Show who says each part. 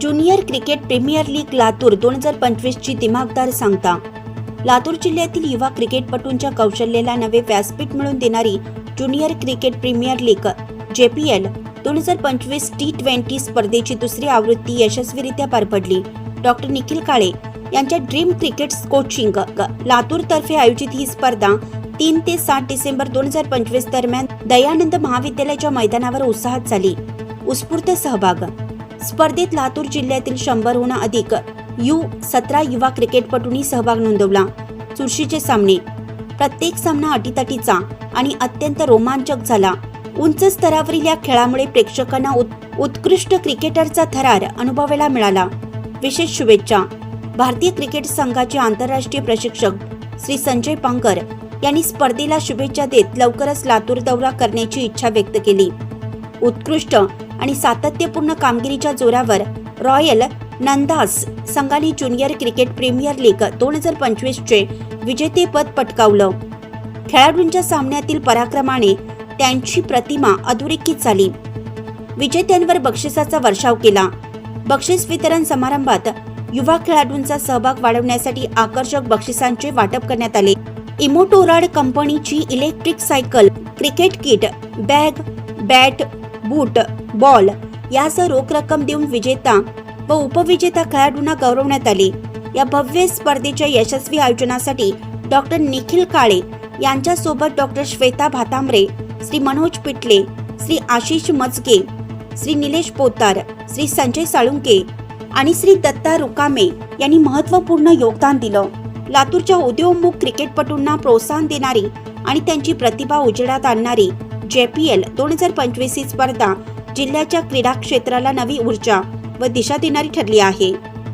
Speaker 1: Junior cricket premier league Latur दोन हजार पंचवीसची दिमागदार सांगता. लातूर जिल्ह्यातील युवा क्रिकेटपटूंच्या कौशल्याला नवे व्यासपीठ मिळून देणारी junior cricket premier league J P L दोन हजार पंचवीस टी ट्वेंटी स्पर्धेची दुसरी आवृत्ती यशस्वीरित्या पार पडली. डॉक्टर निखिल काळे यांच्या ड्रीम क्रिकेट कोचिंग लातूरतर्फे आयोजित ही स्पर्धा तीन ते सात डिसेंबर दोन हजार पंचवीस दरम्यान दयानंद महाविद्यालयाच्या मैदानावर उत्साहात झाली उत्स्फूर्त सहभाग स्पर्धेत लातूर जिल्ह्यातील शंभरहून अधिक यू सतरा युवा क्रिकेटपटूंनी सहभाग नोंदवला. चुरशीचे सामने. प्रत्येक सामना अटीतटीचा आणि अत्यंत रोमांचक झाला. उंच स्तरावरील या खेळामुळे प्रेक्षकांना उत्कृष्ट क्रिकेटरचा थरार अनुभवायला मिळाला. विशेष शुभेच्छा. भारतीय क्रिकेट संघाचे आंतरराष्ट्रीय प्रशिक्षक श्री संजय पांकर यांनी स्पर्धेला शुभेच्छा देत लवकरच लातूर दौरा करण्याची इच्छा व्यक्त केली. उत्कृष्ट आणि सातत्यपूर्ण कामगिरीच्या जोरावर रॉयल नंदास संघाने ज्युनियर क्रिकेट प्रीमियर लीग दोन हजार पंचवीसचे विजेतेपद पटकावलं. खेळाडूंच्या सामन्यातील पराक्रमाने त्यांची प्रतिमा अधोरेखित झाली. विजेत्यांवर बक्षिसाचा वर्षाव केला. बक्षीस वितरण समारंभात युवा खेळाडूंचा सहभाग वाढवण्यासाठी आकर्षक बक्षिसांचे वाटप करण्यात आले. इमोटोराड कंपनीची electric cycle cricket kit bag bat boot ball यासह रोख रक्कम देऊन विजेता व उपविजेता खेळाडूंना गौरवण्यात आले. या भव्य स्पर्धेच्या यशस्वी आयोजनासाठी डॉक्टर निखिल काळे यांच्यासोबत डॉक्टर श्वेता भातांबरे श्री मनोज पिटले श्री आशिष मजगे श्री निलेश पोतार श्री संजय साळुंके आणि श्री दत्ता रुकामे यांनी महत्त्वपूर्ण योगदान दिलं. लातूरच्या उदयोन्मुख क्रिकेटपटूंना प्रोत्साहन देणारी आणि त्यांची प्रतिभा उजेडात आणणारी जे पी एल दोन हजार पंचवीस ही स्पर्धा जिल्ह्याच्या क्रीडा क्षेत्राला नवी ऊर्जा व दिशा देणारी ठरली आहे.